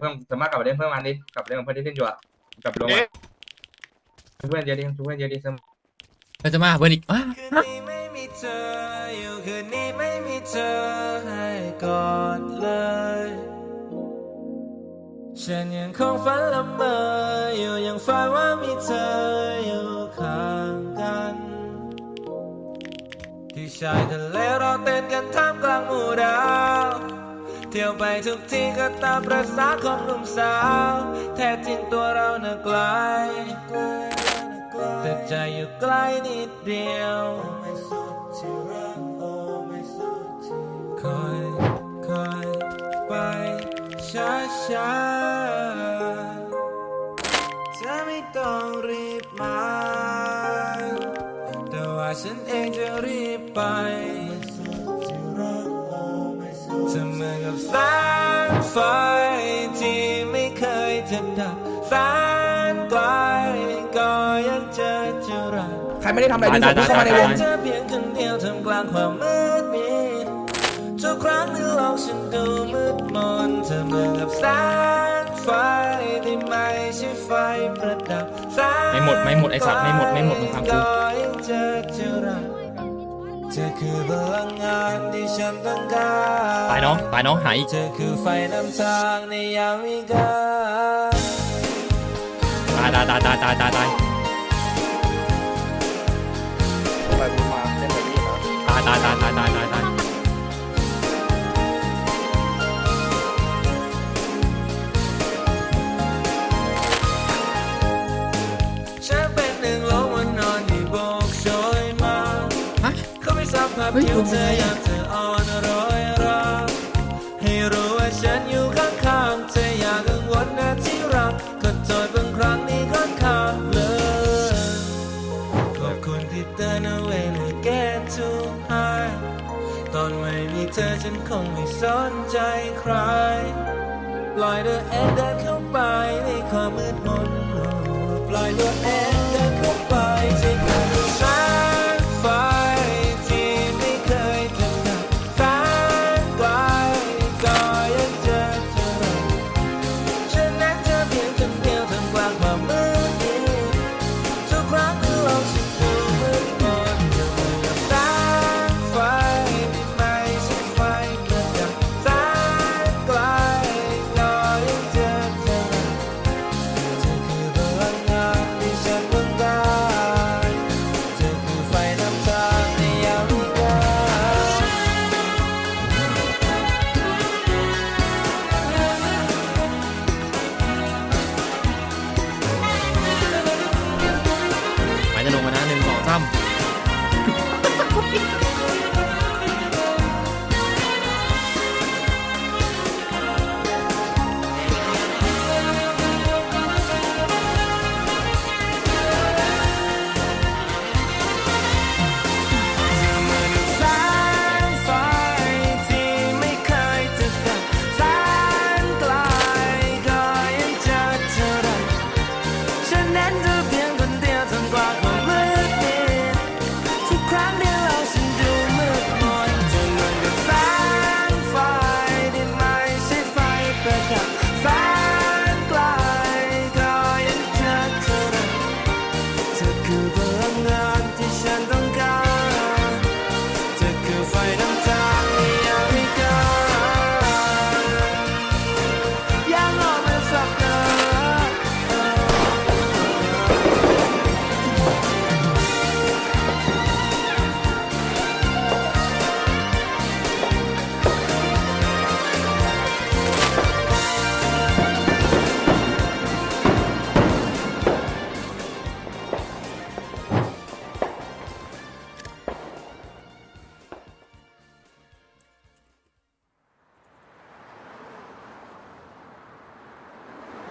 เพิ่มสามารถกลับไปเล่นเพิ่มวันนี้กลับไปเล่นกับเพื่อนที่เล่นอยู่อะกลับไปลงอะเพื่อนเยอะดิเพื่อนเยอะดิเสมอเราจะมาหาเพื่อนอีกอะคืนนี้ไม่มีเธออยู่คืนนี้ไม่มีเธอให้กอดเลย ฉันยังคงฝันละเมออยู่ยังฝันว่ามีเธออยู่ข้างกัน ที่ชายทะเลเราเต้นกันท่ามกลางหมู่ดาว เที่ยวไปทุกที่ก็ตามประสาของหนุ่มสาว แท้จริงตัวเราเน่ะไกล แต่ใจอยู่ใกล้นิดเดียวคอยคอยไปช้าช้าๆเธอไม่ต้องรีบมา แต่ว่าฉันเองจะรีบไป กับแสงไฟที่ไม่เคยจะดับแสนไกลก็ยังเจอจะรักใครไม่ได้ทำอะไรดึงศพเข้ามาในวง เธอเพียงคนเดียวท่ามกลางความมืดมิดทุกครั้งที่โลกฉันดูมืดมนเธอเหมือนกับแสงไฟที่ไม่ใช่ไฟประดับแสงไม่หมดไม่หมดไอสัตว์ไม่หมดไม่หมดมึงฟังกู ก็ เธอคือพลังงานที่ฉันต้องการตายน้องตายน้องหายอีกเธอคือไฟนำทางในยามวิกาลตายตายตายตายตายตายตายไปบูมาเล่นแบบนี้นะตายตายตายตายตาย ฮ้ยเธออยามเธออ่อนร้อยรักให้รู้ว่าฉันอยู่ข้างๆเธออย่ากังวลนะที่รักก็โทษบางครั้งนี้ค่อนข้างเลยขอบคุณที่เตือนเอาไว้ใน get to high ตอนไม่มีเธอฉันคงไม่สนใจใครปล่อย Cookie.